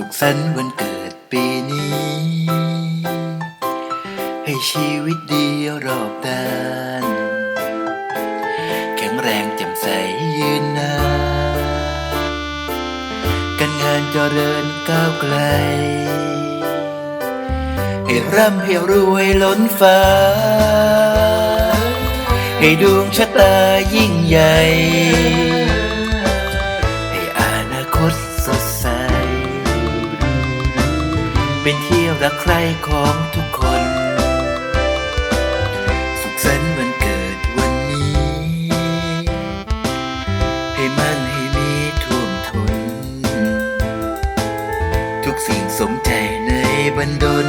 สุขสันต์วันเกิดปีนี้ ให้ชีวิตดีรอบด้าน แข็งแรงแจ่มใสยืนนานการงานเจริญก้าวไกล ให้ร่ำให้รวยล้นฟ้า ให้ดวงชะตายิ่งใหญ่ เป็นที่รักใคร่ของทุกคน สุขสันต์วันเกิดวันนี้ ให้มันให้มีท่วมทน ทุกสิ่งสมใจในบันดล